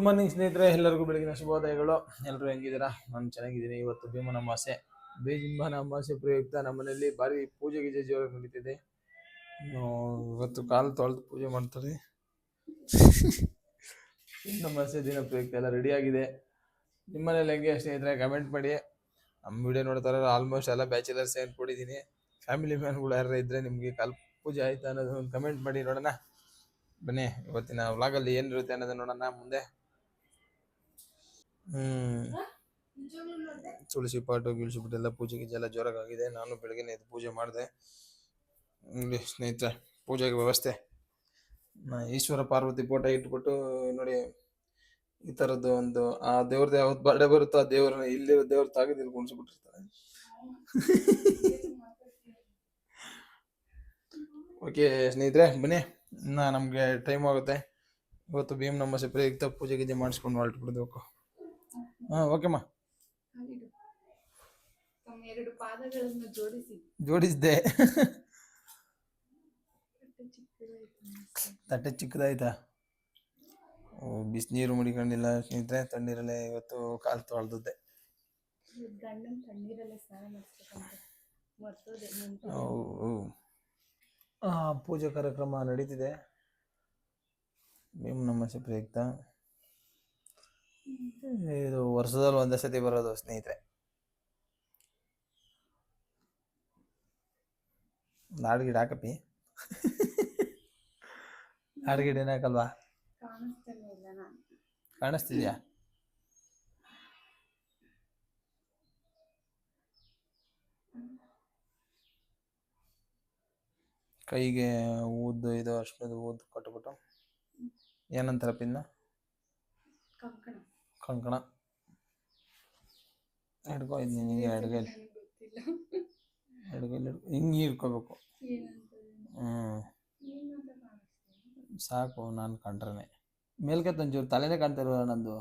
Good morning ಸ್ನೇಹಿತರೆ. ಎಲ್ಲರಿಗೂ ಬೆಳಗಿನ ಶುಭೋದಯಗಳು. ಎಲ್ಲರೂ ಹೆಂಗಿದ್ದೀರಾ? ನಾನು ಚೆನ್ನಾಗಿದ್ದೀನಿ. ಇವತ್ತು ಭೀಮನ ಅಮಾಸೆ ಭೀಮನ ಅಮಾಸೆ ಪ್ರಯುಕ್ತ ನಮ್ಮ ಮನೆಯಲ್ಲಿ ಭಾರಿ ಪೂಜೆ ಗೀಜೆ ಜೋರಾಗಿ ನಡೀತಿದೆ. ಇವತ್ತು ಕಾಲು ತೊಳೆದು ಪೂಜೆ ಮಾಡ್ತಾರೆ. ಅಮಾಸೆ ದಿನ ಪ್ರಯುಕ್ತ ಎಲ್ಲ ರೆಡಿ ಆಗಿದೆ. ನಿಮ್ಮ ಮನೇಲಿ ಹೆಂಗೆ ಸ್ನೇಹಿತರೆ? ಕಮೆಂಟ್ ಮಾಡಿ. ನಮ್ಮ ವಿಡಿಯೋ ನೋಡ್ತಾರೆ ಆಲ್ಮೋಸ್ಟ್ ಎಲ್ಲ ಬ್ಯಾಚುಲರ್ಸ್ ಕೊಟ್ಟಿದ್ದೀನಿ ಫ್ಯಾಮಿಲಿ ಮ್ಯಾನ್ಗಳು ಯಾರು ಇದ್ದರೆ ನಿಮಗೆ ಕಾಲು ಪೂಜೆ ಆಯ್ತಾ ಅನ್ನೋದು ಒಂದು ಕಮೆಂಟ್ ಮಾಡಿ ನೋಡೋಣ. ಬನ್ನಿ, ಇವತ್ತಿನ ವ್ಲಾಗಲ್ಲಿ ಏನಿರುತ್ತೆ ಅನ್ನೋದನ್ನ ನೋಡೋಣ ಮುಂದೆ. ಹ್ಮ್. ತುಳಸಿ ಪಾಟು ಗಿಳಿಸಿ ಬಿಟ್ಟು ಎಲ್ಲ ಪೂಜೆ ಗೀಜೆ ಎಲ್ಲ ಜೋರಾಗಿದೆ ನಾನು ಬೆಳಗ್ಗೆ ಎದ್ದು ಪೂಜೆ ಮಾಡಿದೆ. ನೋಡಿ ಸ್ನೇಹಿತರೆ, ಪೂಜೆಗೆ ವ್ಯವಸ್ಥೆ. ನಾ ಈಶ್ವರ ಪಾರ್ವತಿ ಫೋಟೋ ಇಟ್ಬಿಟ್ಟು ನೋಡಿ, ಈ ಥರದ್ದು ಒಂದು, ಆ ದೇವ್ರದ್ದು ಯಾವ್ದು ಬರ್ಡೆ ಬರುತ್ತೋ ಆ ದೇವ್ರ ಇಲ್ಲಿರೋ ದೇವ್ರ ಇಲ್ಲಿ ಕುಣಿಸ್ಬಿಟ್ಟಿರ್ತಾರೆ ಓಕೆ ಸ್ನೇಹಿತರೆ, ಬನ್ನಿ. ಇನ್ನು ನಮಗೆ ಟೈಮ್ ಆಗುತ್ತೆ. ಇವತ್ತು ಭೀಮ್ ಸಪ್ರೇ ಪ್ರಯುಕ್ತ ಪೂಜೆ ಗೀಜೆ ಮಾಡಿಸ್ಕೊಂಡು ಹೊರಟು ಹಾಂ ಓಕೆಮ್ಮ. ಎರಡು ಪಾದಗಳನ್ನು ಜೋಡಿಸಿ. ಜೋಡಿಸಿದೆ. ತಟ್ಟೆ ಚಿಕ್ಕದಾಯ್ತಾ ಓ ಬಿಸಿನೀರು ಮುಡಿಕೊಂಡಿಲ್ಲ ಸ್ನೇಹಿತರೆ ತಣ್ಣೀರಲ್ಲೇ ಇವತ್ತು ಕಾಲು ತೊಳೆದಿದ್ದೆ. ಪೂಜಾ ಕಾರ್ಯಕ್ರಮ ನಡೀತಿದೆ. ನಿಮ್ಮ ನಮ್ಮ ಪ್ರಯುಕ್ತ. ಇದು ವರ್ಷದಲ್ಲಿ ಒಂದೇ ಸತಿ ಬರೋದು ಸ್ನೇಹಿತರೆ. ನಾಡ್ಗಿಡ ಹಾಕಪ್ಪಿ. ನಾಡ್ಗಿಡ ಏನಾಕಲ್ವಾ ಕಾಣಿಸ್ತಿದ್ಯಾ? ಕೈಗೆ ಊದ್ದು ಇದು ಅಷ್ಟು ಊದ್ದು ಕೊಟ್ಬಿಟ್ಟು ಏನಂತಾರ ಪಿನ್ನ ಕಂಕಣ. ಹಿಡ್ಕೊ ಇದು ನಿನಗೆ ಗೊತ್ತಿಲ್ಲ ಅಡುಗೆಲಿ ಹಿಡ್ಕೊ ಹಿಂಗೆ ಹಿಡ್ಕೋಬೇಕು. ಏನಂತ ಹ್ಞೂ ಸಾಕು ನಾನು ಕಂಡ್ರೆ ಮೇಲ್ಕೆ ಒಂಚೂರು ತಲೆನೇ ಕಾಣ್ತಾ ನಂದು?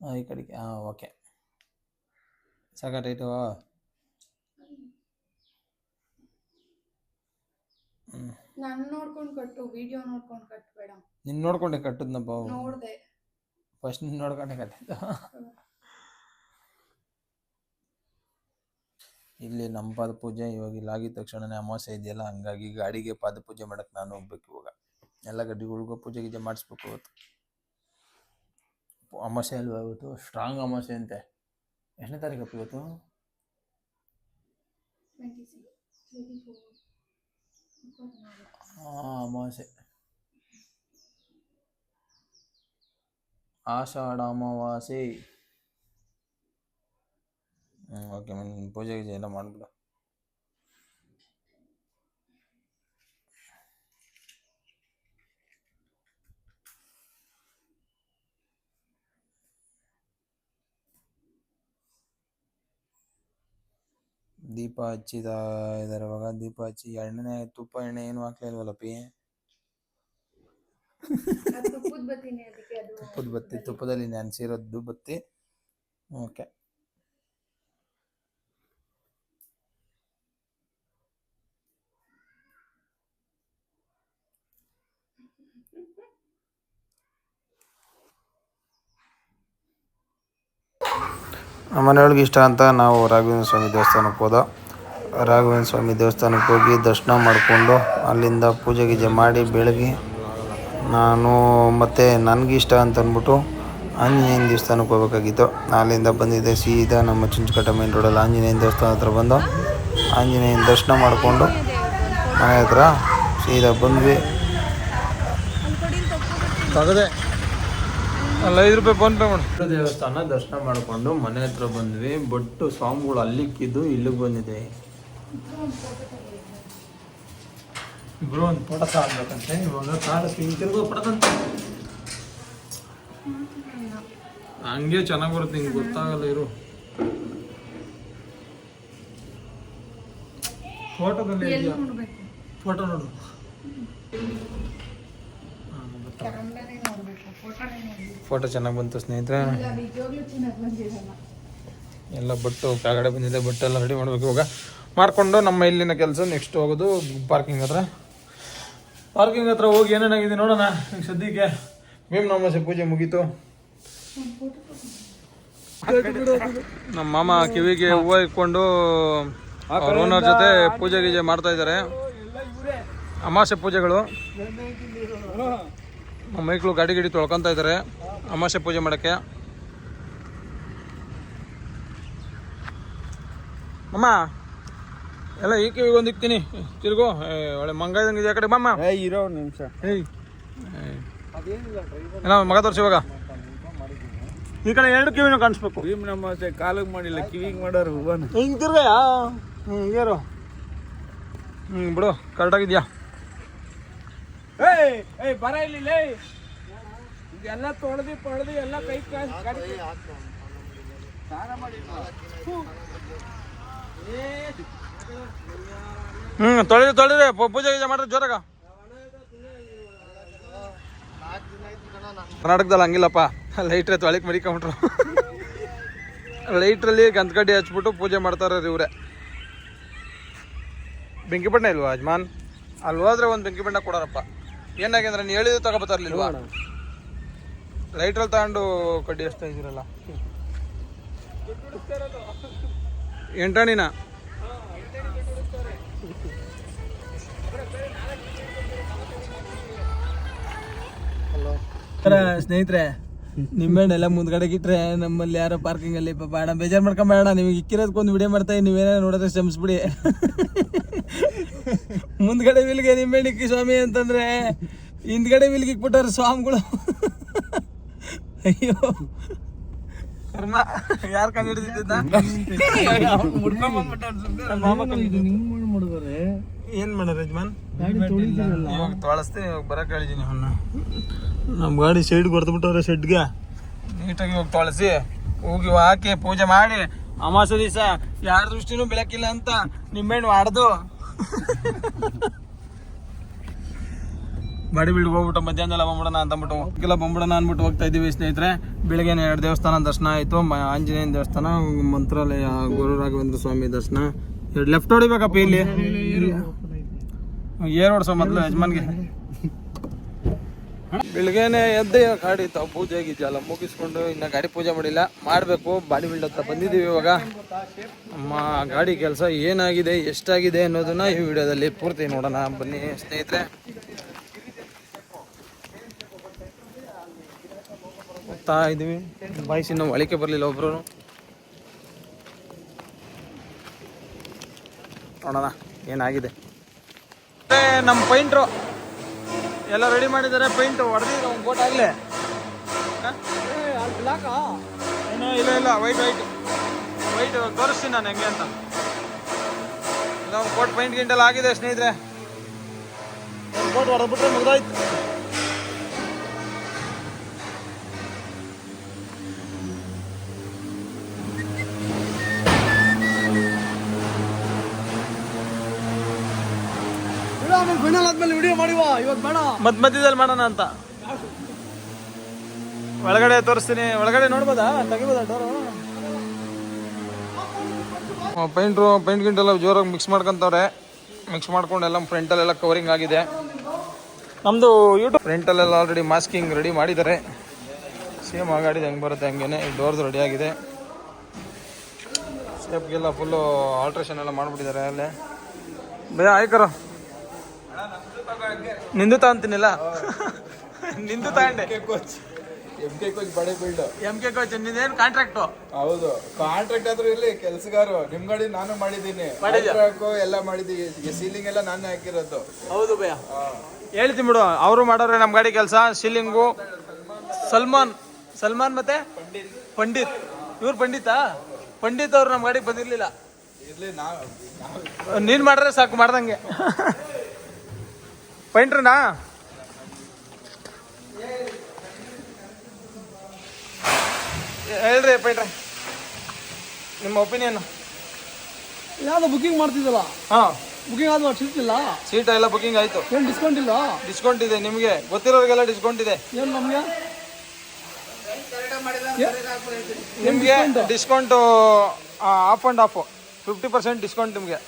ಹಾಂ ಈ ಕಡೆಗೆ ಹಾಂ ಓಕೆ. ಸಾಕಾಟೈಟು ಹ್ಞೂ ನಾನು ನೋಡ್ಕೊಂಡು ಕಟ್ಟು ವಿಡಿಯೋ ನೋಡ್ಕೊಂಡು ಕಟ್ಟಬೇಡ ನಿನ್ನ ನೋಡ್ಕೊಂಡೆ ಕಟ್ಟದ್ನಪ್ಪ ನೋಡ್ದೆ. ಫಸ್ಟ್ ನಿನ್ನ ನೋಡ್ಕೊಂಡೆ ಇಲ್ಲಿ ನಮ್ಮ ಪಾದ ಪೂಜೆ ಇವಾಗ ಇಲ್ಲಿ ಆಗಿದ ತಕ್ಷಣನೇ ಅಮಾವಾಸ್ಯೆ ಇದೆಯಲ್ಲ ಹಂಗಾಗಿ ಗಾಡಿಗೆ ಪಾದ ಪೂಜೆ ಮಾಡಕ್ಕೆ ನಾನು ಹೋಗ್ಬೇಕು ಇವಾಗ. ಎಲ್ಲ ಗಡ್ಡಿಗಳಿಗೂ ಪೂಜೆ ಗೀಜೆ ಮಾಡಿಸ್ಬೇಕು ಇವತ್ತು. ಅಮಾಸೆ ಅಲ್ವಾ ಇವತ್ತು? ಸ್ಟ್ರಾಂಗ್ ಅಮಾಸೆ ಅಂತೆ. ಎಷ್ಟನೇ ತಾರೀಕಪ್ಪ ಇವತ್ತು? ಟ್ವೆಂಟಿ ಆಷಾಢ ಅಮಾವಾಸ್ಯೆ ಓಕೆ ಮ್ಯಾಮ್ ಪೂಜೆ ಗೀಜೆ ಎಲ್ಲ ಮಾಡಿಬಿಡು. ದೀಪ ಹಚ್ಚಿದ ಇದಾರೆ ಇವಾಗ ದೀಪ ಹಚ್ಚಿ ಎಣ್ಣೆ ತುಪ್ಪ ಎಣ್ಣೆ ಏನು ಹಾಕ್ಲಿಲ್ವಲ್ಲ ಪಿ ಅದು ತುಪ್ಪದ ಬತ್ತಿ ತುಪ್ಪದಲ್ಲಿ. ನೆನೆಸಿರೋದು ಬತ್ತಿ. ಓಕೆ ಮನೆಯೊಳಗೆ ಇಷ್ಟ ಅಂತ ನಾವು ರಾಘವೇಂದ್ರ ಸ್ವಾಮಿ ದೇವಸ್ಥಾನಕ್ಕೆ ಹೋದ. ರಾಘವೇಂದ್ರ ಸ್ವಾಮಿ ದೇವಸ್ಥಾನಕ್ಕೆ ಹೋಗಿ ದರ್ಶನ ಮಾಡಿಕೊಂಡು ಅಲ್ಲಿಂದ ಪೂಜೆ ಗೀಜೆ ಮಾಡಿ ಬೆಳಗ್ಗೆ ನಾನು ಮತ್ತು ನನಗೆ ಇಷ್ಟ ಅಂತ ಅಂದ್ಬಿಟ್ಟು ಆಂಜನೇಯನ ದೇವಸ್ಥಾನಕ್ಕೆ ಹೋಗ್ಬೇಕಾಗಿತ್ತು. ಅಲ್ಲಿಂದ ಬಂದಿದ್ದೆ ಸೀದಾ ನಮ್ಮ ಚುಂಚಕಟ್ಟ ಮೇನ್ ರೋಡಲ್ಲಿ ಆಂಜನೇಯನ ದೇವಸ್ಥಾನ ಹತ್ರ ಬಂದು ಆಂಜನೇಯನ ದರ್ಶನ ಮಾಡಿಕೊಂಡು ಮನೆ ಹತ್ರ ಸೀದಾ ಬಂದ್ವಿ. ತಗದೆ. ಅಲ್ಲ ಐದು ರೂಪಾಯಿ ಫೋನ್ ಪೇ ಮಾಡಿ ದೇವಸ್ಥಾನ ದರ್ಶನ ಮಾಡಿಕೊಂಡು ಮನೆ ಹತ್ರ ಬಂದ್ವಿ. ಬಟ್ಟು ಸ್ವಾಮಿಗಳು ಅಲ್ಲಿಕ್ಕಿದ್ದು ಇಲ್ಲಿಗೆ ಬಂದಿದೆ. ಇಬ್ರು ಒಂದು ಫೋಟೋ ತಗೊಳ್ಬೇಕಂತೆ ಇವಾಗ ಕಾಡ ತಿರ್ಗೋ ಪಡದಂತೆ ಹಂಗೆ ಚೆನ್ನಾಗಿ ಬರುತ್ತೆ ನಿಂಗೆ ಗೊತ್ತಾಗಲ್ಲ ಇರು. ಫೋಟೋದಲ್ಲಿ ಫೋಟೋ ನೋಡು. ಫೋಟೋ ಚೆನ್ನಾಗಿ ಬಂತು ಸ್ನೇಹಿತರೆ. ಎಲ್ಲ ಬಟ್ಟು ಕೆಳಗಡೆ ಬಂದಿದೆ ಬಟ್ಟೆ ಎಲ್ಲ ರೆಡಿ ಮಾಡ್ಬೇಕು ಇವಾಗ. ಮಾಡಿಕೊಂಡು ನಮ್ಮ ಇಲ್ಲಿನ ಕೆಲಸ ನೆಕ್ಸ್ಟ್ ಹೋಗೋದು ಪಾರ್ಕಿಂಗ್ ಹತ್ರ. ಪಾರ್ಕಿಂಗ್ ಹತ್ರ ಹೋಗಿ ಏನೇನಾಗಿದೆ ನೋಡೋಣ. ಈಗ ಸದ್ಯಕ್ಕೆ ಭೀಮ್ ನಮಾಸೆ ಪೂಜೆ ಮುಗೀತು. ನಮ್ಮ ಮಾಮ ಕಿವಿಗೆ ಹೂವು ಇಟ್ಕೊಂಡು ಅವ್ರ ಓನರ್ ಜೊತೆ ಪೂಜೆ ಗೀಜೆ ಮಾಡ್ತಾ ಇದ್ದಾರೆ. ಅಮಾಸೆ ಪೂಜೆಗಳು. ನಮ್ಮ ಮೈಕ್ಳು ಗಾಡಿ ಗಿಡಿ ತೊಳ್ಕೊತಾ ಇದ್ದಾರೆ. ಅಮಾಸೆ ಪೂಜೆ ಮಾಡೋಕ್ಕೆ. ಅಮ್ಮ ಎಲ್ಲ ಈ ಕಿವಿಗೆ ಒಂದು ಇಕ್ತೀನಿ. ತಿರ್ಗೋ ಏ, ಒಳ್ಳೆ ಮಂಗ ಇದ್ದಂಗೆ ಇದೆ ಆ ಕಡೆ ಬಮ್ಮ. ಇರೋ ನಿಮಿಷ. ಏಯ್. ಮಗ ತೋರಿಸಿ ಇವಾಗ. ಈ ಕಡೆ ಎರಡು ಕಿವಿನೂ ಕಾಣಿಸ್ಬೇಕು. ಭೀಮ್ ನಮ್ಮ ಕಾಲಿಗೆ ಮಾಡಿಲ್ಲ ಕಿವಿಗೆ ಮಾಡೋರು ಹೂವನ. ಹಿಂಗೆ ತಿರ್ಗಯ್ಯ ಹಿಂಗೇರು ಹ್ಞೂ ಬಿಡು ಕರೆಕ್ಟಾಗಿದ್ಯಾ ಏಯ್ ಏಯ್ ಬರ ಇಲ್ಲಿ ಲೇ. ಎಲ್ಲ ತೊಳೆದು ಪಡೆದು ಎಲ್ಲ ಕೈ ಕಾಯಿ ಹ್ಞೂ ತೊಳೆದು ತೊಳೆದ್ರೆ ಪೂಜೆ ಗೀಜೆ ಮಾಡ್ರಿ ಜೋರಾಗ. ಕರ್ನಾಟಕದಲ್ಲಿ ಹಂಗಿಲ್ಲಪ್ಪ. ಲೈಟ್ರೆ ತೊಳಿಕ್ ಮಡಿಕೊಂಬಿಟ್ರು. ಲೈಟ್ರಲ್ಲಿ ಗಂತ್ಕಡ್ಡಿ ಹಚ್ಬಿಟ್ಟು ಪೂಜೆ ಮಾಡ್ತಾರೆ ಇವ್ರೆ. ಬೆಂಕಿ ಬಣ್ಣ ಇಲ್ವಾ ಯಜಮಾನ್? ಅಲ್ಲಿ ಹೋದ್ರೆ ಒಂದು ಬೆಂಕಿ ಬಣ್ಣ ಕೊಡಾರಪ್ಪ. ಏನಾಗಂದ್ರೆ ನೀನು ಹೇಳಿದ್ದು ತಗೋಬತ್ತಾರಲಿಲ್ವಾ ಲೈಟ್ರಲ್ಲಿ ತಗೊಂಡು ಕಡ್ಡಿ ಹಚ್ತಾ ಇದ್ದೀರಲ್ಲ. ಎಂಟಣಿನ. ಸ್ನೇಹಿತರೆ ಎಲ್ಲ ಮುಂದ್ಗಡೆ ಇಟ್ರೆ ನಮ್ಮಲ್ಲಿ ಯಾರೋ ಪಾರ್ಕಿಂಗ್ ಅಲ್ಲಿ ಬೇಡ ಬೇಜಾರ್ ಬೇಜಾರು ಮಾಡ್ಕೊಂಬೇಡ ನಿಮಗೆ ಇಕ್ಕಿರೋದಕ್ಕೊಂದು ವಿಡಿಯೋ ಮಾಡ್ತಾ ನೀವೇನೋ ನೋಡಿದ್ರೆ ಶ್ರಮಿಸ್ಬಿಡಿ ಮುಂದ್ಗಡೆ ವಿಲ್ಗೆ ನಿಂಬೆಹಣ್ಣು ಇಕ್ಕಿ ಸ್ವಾಮಿ ಅಂತಂದ್ರೆ, ಹಿಂದ್ಗಡೆ ವಿಲ್ಗೆ ಇಕ್ಬಿಟ್ಟಾರ ಸ್ವಾಮಿಗಳು. ಅಯ್ಯೋ. ಕರ್ಮ ಯಾರು ಕಂಡು ಹಿಡಿದಿದ್ದ ಏನ್ ಮಾಡೋರ ಯಜಮಾನ್? ಇವಾಗ ತೊಳಸ್ತೀನಿ ಇವಾಗ ಬರಕ್ಕೆ ಹೇಳಿದೀನಿ ಅವನ್ನ ನಮ್ಮ ಗಾಡಿ ಸೈಡ್ ಬಿಟ್ಟವ್ರೆ ಶೆಡ್ಗೆ. ನೀಟಾಗಿ ಹೋಗಿ ತೊಳಸಿ ಹೋಗಿ ಹಾಕಿ ಪೂಜೆ ಮಾಡಿ ಅಮಾಸೆ ದಿವಸ ಯಾರ ದೃಷ್ಟಿನೂ ಬೆಳಕಿಲ್ಲ ಅಂತ ನಿಂಬೆಹಣ್ಣು ಹೊಡೆದು ಬಾಡಿ ಬಿಲ್ಡ್ ಹೋಗ್ಬಿಟ್ಟು ಮಧ್ಯಾಹ್ನ ಬಂದ್ಬಿಡೋಣ ಅಂತ ಅಂದ್ಬಿಟ್ಟು ಇಲ್ಲ ಬಂದ್ಬಿಡೋಣ ಅಂದ್ಬಿಟ್ಟು ಹೋಗ್ತಾ ಇದ್ದೀವಿ ಸ್ನೇಹಿತರೆ. ಬೆಳಗ್ಗೆ ಎರಡು ದೇವಸ್ಥಾನ ದರ್ಶನ ಆಯಿತು. ಆಂಜನೇಯನ ದೇವಸ್ಥಾನ, ಮಂತ್ರಾಲಯ ಗುರು ರಾಘವೇಂದ್ರ ಸ್ವಾಮಿ ದರ್ಶನ. ಎರಡು ಲೆಫ್ಟ್ ಹೊಡಿಬೇಕಪ್ಪ ಇಲ್ಲಿ. ಏರ್ ಓಡಿಸೋ ಮೊದಲು ಯಜಮಾನ್ಗೆ. ಬೆಳಗ್ಗೆನೆ ಎದ್ದೆ ಗಾಡಿ ತಾವು ಪೂಜೆ ಗೀಜೆ ಎಲ್ಲ ಮುಗಿಸ್ಕೊಂಡು ಇನ್ನು ಗಾಡಿ ಪೂಜೆ ಮಾಡಿಲ್ಲ. ಮಾಡಬೇಕು, ಬಾಡಿ ಬಿಲ್ಡ್ ಹತ್ರ ಬಂದಿದ್ದೀವಿ ಇವಾಗ. ನಮ್ಮ ಗಾಡಿ ಕೆಲಸ ಏನಾಗಿದೆ, ಎಷ್ಟಾಗಿದೆ ಅನ್ನೋದನ್ನ ಈ ವಿಡಿಯೋದಲ್ಲಿ ಪೂರ್ತಿ ನೋಡೋಣ. ಬನ್ನಿ ಸ್ನೇಹಿತರೆ. ಹೋಗ್ತಾ ಇದ್ದೀವಿ. ಬಾಯ್ಸ್ ಇನ್ನೂ ಒಳಿಕೆ ಬರಲಿಲ್ಲ ಒಬ್ರು. ನೋಡೋಣ ಏನಾಗಿದೆ. ನಮ್ಮ ಪೈಂಟ್ರು. ಎಲ್ಲ ರೆಡಿ ಮಾಡಿದ್ದಾರೆ. ಪೈಂಟ್ ಹೊಡೆದಿಲ್ಲ ಒಂದು ಬೋಟ್ ಆಗಲೇ. ಏನೋ ಇಲ್ಲ ಇಲ್ಲ ವೈಟ್ ವೈಟ್ ವೈಟ್ ತೋರಿಸ್ತೀನಿ ನಾನು ಹೆಂಗೆ ಅಂತ. ಇಲ್ಲ ಒಂದು ಕೋಟ್ ಪೈಂಟ್ ಗಿಂಟೆಲ್ಲ ಆಗಿದೆ ಸ್ನೇಹಿತರೆ. ಒಂದು ಕೋಟ್ ಹೊಡೆದ್ಬಿಟ್ರೆ ಮುಗ್ದಾಯ್ತು. ಆದ್ಮೇಲೆ ವಿಡಿಯೋ ಮಾಡಿವ. ಇವತ್ತು ಬೇಡ. ಮಧ್ಯ ಮಧ್ಯದಲ್ಲಿ ಮಾಡೋಣ ಅಂತ. ಒಳಗಡೆ ತೋರಿಸ್ತೀನಿ. ಒಳಗಡೆ ನೋಡ್ಬೋದಾ? ತೆಗಿಬೋದಾ ಡೋರು ಪೈಂಟ್ರು ಪೈಂಟ್ ಎಲ್ಲ ಜೋರಾಗಿ ಮಿಕ್ಸ್ ಮಾಡ್ಕೊಂತವ್ರೆ. ಮಿಕ್ಸ್ ಮಾಡ್ಕೊಂಡು ಎಲ್ಲ ಫ್ರಂಟಲ್ಲೆಲ್ಲ ಕವರಿಂಗ್ ಆಗಿದೆ. ನಮ್ಮದು ಯೂಟ್ಯೂಬ್ ಫ್ರಂಟಲ್ಲೆಲ್ಲ ಆಲ್ರೆಡಿ ಮಾಸ್ಕಿಂಗ್ ರೆಡಿ ಮಾಡಿದ್ದಾರೆ. ಸೇಮ್ ಆ ಗಾಡಿದು ಹೆಂಗೆ ಬರುತ್ತೆ ಹಂಗೇನೆ. ಡೋರ್ದು ರೆಡಿ ಆಗಿದೆ. ಸೇಫ್ಗೆಲ್ಲ ಫುಲ್ಲು ಆಲ್ಟ್ರೇಷನ್ ಎಲ್ಲ ಮಾಡಿಬಿಟ್ಟಿದ್ದಾರೆ ಅಲ್ಲೇ. ಬೇ ಆಯ್ಕರ. ನಿಂದು ತಗೊಂತೀನಿಲ್ಲ ನಿಂದು ತಗೊಂಡೆ ಕೋಚ್ ಎಂ ಕೆ ಕೋಚ್ ಬಡೆ ಬಿಲ್ಡ್ ಎಂ ಕೆ ಕೋಚ್ ನಿಂದೇನು ಕಾಂಟ್ರಾಕ್ಟು ಹೌದು. ಕಾಂಟ್ರಾಕ್ಟ್ ಆದ್ರೂ ಇಲ್ಲಿ ಕೆಲಸಗಾರು. ನಿಮ್ ಗಾಡಿ ನಾನು ಮಾಡಿದ್ದೀನಿ? Contract ಎಲ್ಲ ಮಾಡಿದ್ದೀನಿ ಸೀಲಿಂಗ್ ಎಲ್ಲ ನಾನೇ ಹಾಕಿರೋದು. ಹೌದು ಭಯ ಹೇಳ್ತೀನಿ ಬಿಡು ಅವರು ಮಾಡೋರೆ ನಮ್ಮ ಗಾಡಿ ಕೆಲಸ ಸೀಲಿಂಗು ಸಲ್ಮಾನ್ ಸಲ್ಮಾನ್ ಮತ್ತೆ? ಪಂಡಿತ್. ಇವ್ರು ಪಂಡಿತಾ? ಪಂಡಿತ್ ಅವ್ರು ನಮ್ಮ ಗಾಡಿಗೆ ಬಂದಿರ್ಲಿಲ್ಲ. ನೀನು ಮಾಡ್ರೆ ಸಾಕು ಮಾಡ್ದಂಗೆ. ಪೈಂಟ್ರನಾ? ಹೇಳ್ರಿ ಪೈಂಟ್ರೆ ನಿಮ್ಮ ಒಪಿನಿಯನ್ ಯಾವ್ದು ಬುಕಿಂಗ್ ಮಾಡ್ತಿದ್ದಲ್ಲ? ಹಾಂ. ಬುಕಿಂಗ್ ಆದ್ಮೇಲೆ ಇಲ್ಲ ಸೀಟ್ ಎಲ್ಲ ಬುಕಿಂಗ್ ಆಯಿತು. ಏನು ಡಿಸ್ಕೌಂಟ್ ಇಲ್ಲ? ಡಿಸ್ಕೌಂಟ್ ಇದೆ ನಿಮಗೆ. ಗೊತ್ತಿರೋರಿಗೆಲ್ಲ ಡಿಸ್ಕೌಂಟ್ ಇದೆ. ಏನು ನಮಗೆ? ನಿಮಗೆ discount off and off fifty percent discount ನಿಮಗೆ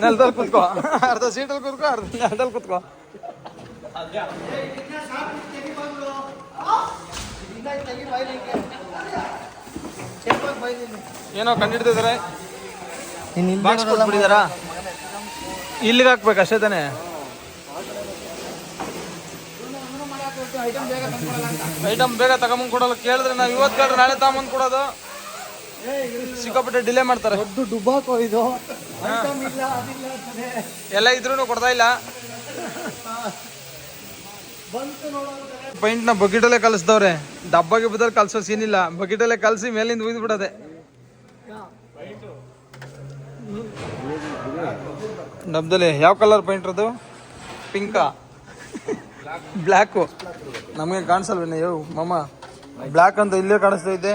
ನೆಲದಲ್ಲಿ ನೆಲದಲ್ಲಿ ಕುತ್ಕೋ ಅರ್ಧ ಸೀಟಲ್ಲಿ ಕುತ್ಕೋ ಅರ್ಧ ನೆಲದಲ್ಲಿ ಕುತ್ಕೋ ಏನೋ ಕಂಡಿಡ್ತಿದಾರೆ ಬಾಕ್ಸ್ ಕೊಟ್ಬಿಟ್ಟಿದಾರಾ ಇಲ್ಲಿಗೆ ಹಾಕ್ಬೇಕು ಅಷ್ಟೇ ತಾನೆ ಐಟಮ್ ಬೇಗ ತಗೊಂಬಂದ್ ಕೊಡಲ್ಲ ಕೇಳಿದ್ರೆ ನಾವು ಇವತ್ತು ಕೇಳಿದ್ರೆ ನಾಳೆ ತಗೊಂಬಂದ್ ಕೊಡೋದು ಸಿಕ್ಕಾಪಟ್ಟೆ ಡಿಲೇ ಮಾಡ್ತಾರೆ. ದೊಡ್ಡ ಇದು. ಎಲ್ಲ ಇದ್ರೂ ಕೊಡ್ತಾ ಇಲ್ಲ. ಪೈಂಟ್ನ ಬಗಿಟಲ್ಲೇ ಬಕೆಟಲ್ಲೇ ಕಲಿಸ್ದವ್ರೆ. ಡಬ್ಬ ಗಿಬ್ಬದಲ್ಲಿ ಕಲ್ಸೋ ಸೀನ್ ಇಲ್ಲ. ಬಕೆಟಲ್ಲೇ ಕಲಸಿ ಮೇಲಿಂದ ಉಯ್ದು ಬಿಡದೆ. ಡಬ್ಬದಲ್ಲಿ ಯಾವ ಕಲರ್ ಪೈಂಟ್ ಅದು ಪಿಂಕಾ ಬ್ಲ್ಯಾಕು ನಮಗೆ ಕಾಣಿಸಲ್ವೇನೆ ಯೋ ಮಮ್ಮ ಬ್ಲ್ಯಾಕ್ ಅಂತ ಇಲ್ಲೇ ಕಾಣಿಸ್ತೈತೆ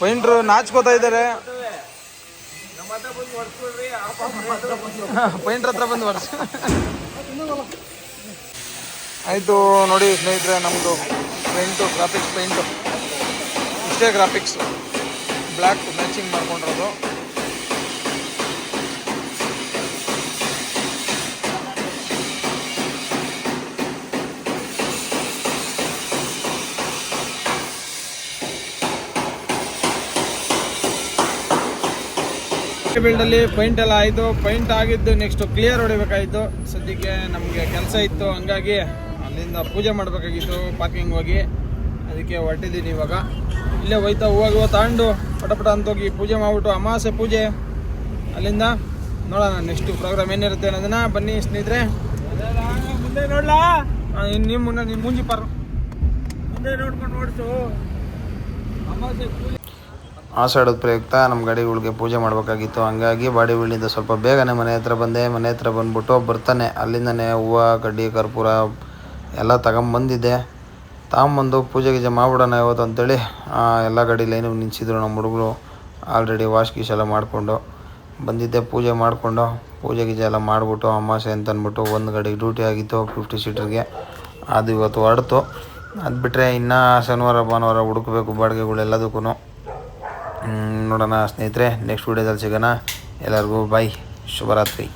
ಪೈಂಟ್ರು ನಾಚ್ಕೋತಾ ಇದ್ದಾರೆ. ನಮ್ಮ ಹತ್ರ ಬಂದು ವರ್ಷ ಆಯಿತು ನೋಡಿ ಸ್ನೇಹಿತರೆ ನಮ್ಮದು ಪೈಂಟು ಗ್ರಾಫಿಕ್ಸ್ ಪೈಂಟು. ಇಷ್ಟೇ ಗ್ರಾಫಿಕ್ಸ್ ಬ್ಲ್ಯಾಕ್ ಮ್ಯಾಚಿಂಗ್ ಮಾಡ್ಕೊಂಡಿರೋದು. ಬಿಲ್ಡಲ್ಲಿ ಪೈಂಟ್ ಎಲ್ಲ ಆಯಿತು. ಪೈಂಟ್ ಆಗಿದ್ದು ನೆಕ್ಸ್ಟ್ ಕ್ಲಿಯರ್ ಹೊಡಿಬೇಕಾಯಿತು. ಸದ್ಯಕ್ಕೆ ನಮಗೆ ಕೆಲಸ ಇತ್ತು. ಹಂಗಾಗಿ ಅಲ್ಲಿಂದ ಪೂಜೆ ಮಾಡಬೇಕಾಗಿತ್ತು ಪಾರ್ಕಿಂಗ್ ಹೋಗಿ. ಅದಕ್ಕೆ ಹೊರಟಿದ್ದೀನಿ ಇವಾಗ. ಇಲ್ಲೇ ಹೋಯ್ತಾ ಹೂವಾಗ ಹೂವು ತಗೊಂಡು ಪಟ ಪಟ ಅಂತ ಹೋಗಿ ಪೂಜೆ ಮಾಡಿಬಿಟ್ಟು ಅಮಾವಾಸ್ಯೆ ಪೂಜೆ. ಅಲ್ಲಿಂದ ನೋಡೋಣ ನೆಕ್ಸ್ಟ್ ಪ್ರೋಗ್ರಾಮ್ ಏನಿರುತ್ತೆ ಅನ್ನೋದನ್ನ. ಬನ್ನಿ ಸ್ನೇಹಿತರೆ. ಮುಂದೆ ನೋಡ್ಲಾ? ನಿಮ್ಮ ನಿಮ್ಮ ಮುಂಜಿ ಪಾರು. ಮುಂದೆ ನೋಡ್ಕೊಂಡು ಓಡಿಸು. ಅಮಾವಾಸ್ಯೆ ಪೂಜೆ. ಆಷಾಢದ ಪ್ರಯುಕ್ತ ನಮ್ಮ ಗಾಡಿಗಳಿಗೆ ಪೂಜೆ ಮಾಡಬೇಕಾಗಿತ್ತು. ಹಂಗಾಗಿ ಬಾಡಿ ಬೀಳಿಂದ ಸ್ವಲ್ಪ ಬೇಗನೆ ಮನೆ ಹತ್ರ ಬಂದೆ. ಮನೆ ಹತ್ರ ಬಂದ್ಬಿಟ್ಟು ಬರ್ತಾನೆ. ಅಲ್ಲಿಂದನೇ ಹೂವು ಕಡ್ಡಿ ಕರ್ಪೂರ ಎಲ್ಲ ತಗೊಂಬಂದಿದ್ದೆ. ತಗೊಂಬಂದು ಪೂಜೆ ಗೀಜೆ ಮಾಡಿಬಿಡೋಣ ಇವತ್ತು ಅಂತೇಳಿ ಎಲ್ಲ ಗಾಡಿ ಲೈನಿಗೆ ನಿಂತಿದ್ರು ನಮ್ಮ ಹುಡುಗರು. ಆಲ್ರೆಡಿ ವಾಶ್ ಗೀಶ್ ಎಲ್ಲ ಮಾಡಿಕೊಂಡು ಬಂದಿದ್ದೆ ಪೂಜೆ ಮಾಡಿಕೊಂಡು. ಪೂಜೆ ಗೀಜೆ ಎಲ್ಲ ಮಾಡಿಬಿಟ್ಟು ಅಮಾಸೆ ಅಂತ ಅಂದ್ಬಿಟ್ಟು ಒಂದು ಗಾಡಿಗೆ ಡ್ಯೂಟಿ ಆಗಿತ್ತು ಫಿಫ್ಟಿ ಸೀಟರ್ಗೆ. ಅದು ಇವತ್ತು ಹೊರಡ್ತು. ಅದು ಬಿಟ್ಟರೆ ಇನ್ನೂ ಶನಿವಾರ ಭಾನುವಾರ ಹುಡುಕಬೇಕು ಬಾಡಿಗೆಗಳು ಎಲ್ಲದಕ್ಕೂ ಹ್ಮ್, ನೋಡೋಣ ಸ್ನೇಹಿತರೆ ನೆಕ್ಸ್ಟ್ ವಿಡಿಯೋದಲ್ಲಿ ಸಿಗೋಣ. ಎಲ್ಲರಿಗೂ ಬಾಯ್ ಶುಭರಾತ್ರಿ.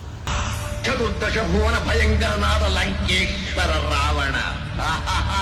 ಚತುರ್ದಶ ಭುವನ ಭಯಂಕರನಾದ ಲಂಕೇಶ್ವರ ರಾವಣ.